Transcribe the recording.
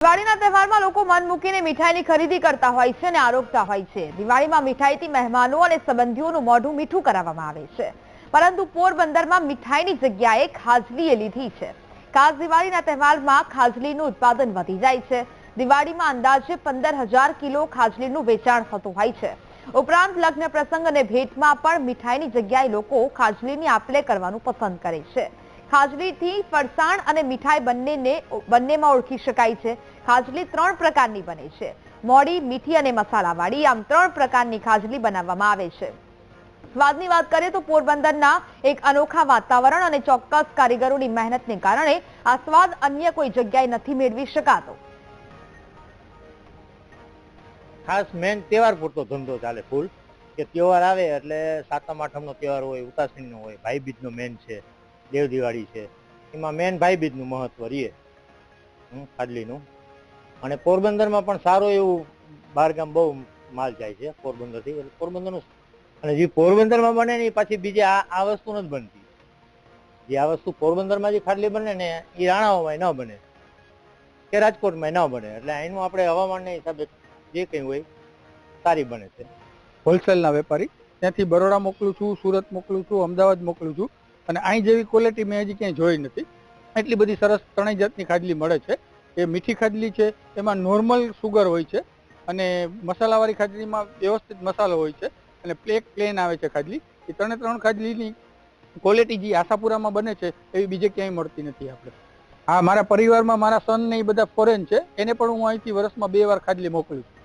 દિવાળીના તહેવારમાં લોકો મન મૂકીને મીઠાઈની ખરીદી કરતા હોય છે અને આરોગતા હોય છે. દિવાળીમાં મીઠાઈથી મહેમાનો અને સંબંધીઓનું મોઢું મીઠું કરાવવામાં આવે છે. પરંતુ પોરબંદરમાં મીઠાઈની જગ્યાએ ખાજલીએ લીધી છે. ખાસ દિવાળીના તહેવારમાં ખાજલીનું ઉત્પાદન વધી જાય છે. દિવાળીમાં અંદાજે પંદર હજાર કિલો ખાજલીનું વેચાણ થતું હોય છે. ઉપરાંત લગ્ન પ્રસંગ અને ભેટમાં પણ મીઠાઈની જગ્યાએ લોકો ખાજલીની આપલે કરવાનું પસંદ કરે છે. ખાજલીથી ફરસાણ અને મીઠાઈ બંનેને બંનેમાં ઓળખી શકાય છે. ખાજલી ત્રણ પ્રકારની બને છે. મોડી, મીઠી અને મસાલાવાળી આમ ત્રણ પ્રકારની ખાજલી બનાવવામાં આવે છે. સ્વાદની વાત કરીએ તો પોરબંદરના એક અનોખા વાતાવરણ અને ચોક્કસ કારીગરોની મહેનતને કારણે આ સ્વાદ અન્ય કોઈ જગ્યાએ નથી મેળવી શકાતો. ખાસ મેન તહેવાર પૂરતો ધંધો ચાલે ફૂલ. કે તહેવાર આવે એટલે સાતમ, આઠમનો તહેવાર હોય ઉતાસણીનો હોય, ભાઈબીજનો મેન છે. દેવ દિવાળી છે. એમાં મેન ભાઈબીજનું મહત્વ હમ, ખાડલીનું અને પોરબંદરમાં પણ સારું એવું બહારગામ બહુ માલ જાય છે પોરબંદરથી. એટલે પોરબંદરનું અને જે પોરબંદરમાં બને ને એ પાછી બીજી આ આ વસ્તુ નથી બનતી. જે આ વસ્તુ પોરબંદરમાં જે ખાડલી બને ને એ રાણાઓમાં ન બને. કે રાજકોટમાં ન બને. એટલે એનું આપણે હવામાનના હિસાબે જે કંઈ હોય સારી બને છે. હોલસેલના વેપારી. ત્યાંથી બરોડા મોકલું છું સુરત મોકલું છું અમદાવાદ મોકલું છું. અને અહીં જેવી ક્વોલિટી મેં હજી ક્યાંય જોઈ નથી. એટલી બધી સરસ ત્રણેય જાતની ખાડલી મળે છે. એ મીઠી ખાડલી છે, એમાં નોર્મલ સુગર હોય છે અને મસાલાવાળી ખાડલીમાં વ્યવસ્થિત મસાલો હોય છે અને પ્લેક પ્લેન આવે છે ખાડલી એ ત્રણે ત્રણ ખાડલીની ક્વોલિટી જે આશાપુરામાં બને છે, એવી બીજે ક્યાંય મળતી નથી આપણે. હા, મારા પરિવારમાં મારા સન ને એ બધા ફોરેન છે. એને પણ હું અહીંથી વર્ષમાં બે વાર ખાડલી મોકલું છું.